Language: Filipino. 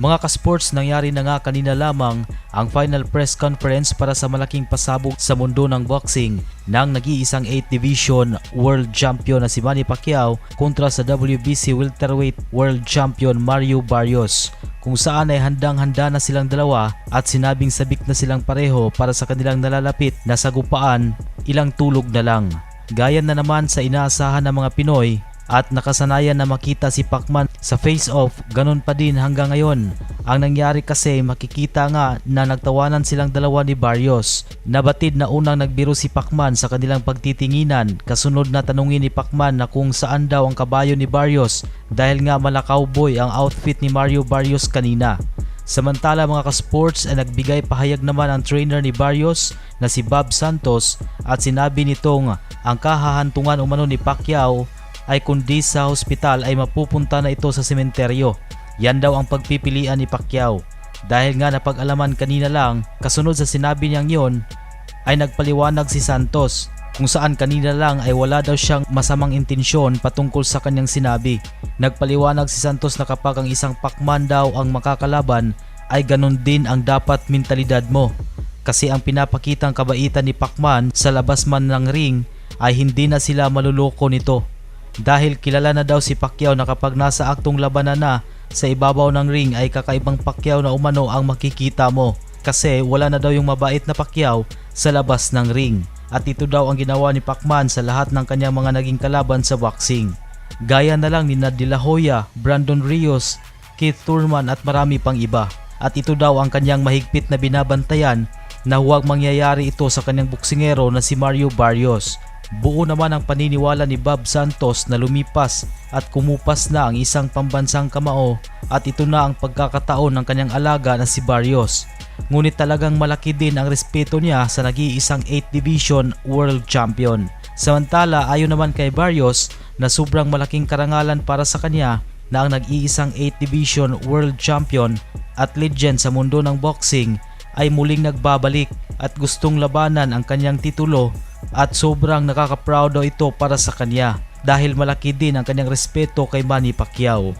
Mga ka-sports, nangyari na nga kanina lamang ang final press conference para sa malaking pasabog sa mundo ng boxing ng nag-iisang 8 Division World Champion na si Manny Pacquiao kontra sa WBC Welterweight World Champion Mario Barrios kung saan ay handang-handa na silang dalawa at sinabing sabik na silang pareho para sa kanilang nalalapit na sagupaan ilang tulog na lang. Gaya na naman sa inaasahan ng mga Pinoy at nakasanayan na makita si Pacman sa face-off, ganun pa din hanggang ngayon. Ang nangyari kasi makikita nga na nagtawanan silang dalawa ni Barrios. Nabatid na unang nagbiro si Pacman sa kanilang pagtitinginan kasunod na tanungin ni Pacman na kung saan daw ang kabayo ni Barrios dahil nga mala cowboy ang outfit ni Mario Barrios kanina. Samantala mga ka-sports ay nagbigay pahayag naman ang trainer ni Barrios na si Bob Santos at sinabi nitong ang kahahantungan umano ni Pacquiao ay kundi sa hospital ay mapupunta na ito sa sementeryo. Yan daw ang pagpipilian ni Pacquiao. Dahil nga napag-alaman kanina lang, kasunod sa sinabi niyang yon, ay nagpaliwanag si Santos kung saan kanina lang ay wala daw siyang masamang intensyon patungkol sa kanyang sinabi. Nagpaliwanag si Santos na kapag ang isang pakman daw ang makakalaban ay ganun din ang dapat mentalidad mo. Kasi ang pinapakitang kabaitan ni Pacman sa labas man ng ring ay hindi na sila maluloko nito. Dahil kilala na daw si Pacquiao na kapag nasa aktong labanan na sa ibabaw ng ring ay kakaibang Pacquiao na umano ang makikita mo. Kasi wala na daw yung mabait na Pacquiao sa labas ng ring. At ito daw ang ginawa ni Pacman sa lahat ng kanyang mga naging kalaban sa boxing. Gaya na lang ni De La Hoya, Brandon Rios, Keith Thurman at marami pang iba. At ito daw ang kanyang mahigpit na binabantayan na huwag mangyayari ito sa kanyang buksingero na si Mario Barrios. Buo naman ang paniniwala ni Bob Santos na lumipas at kumupas na ang isang pambansang kamao at ito na ang pagkakataon ng kanyang alaga na si Barrios. Ngunit talagang malaki din ang respeto niya sa nag-iisang 8 Division World Champion. Samantala ayon naman kay Barrios na sobrang malaking karangalan para sa kanya na ang nag-iisang 8 Division World Champion at legend sa mundo ng boxing ay muling nagbabalik at gustong labanan ang kanyang titulo at sobrang nakaka-proud daw ito para sa kanya dahil malaki din ang kanyang respeto kay Manny Pacquiao.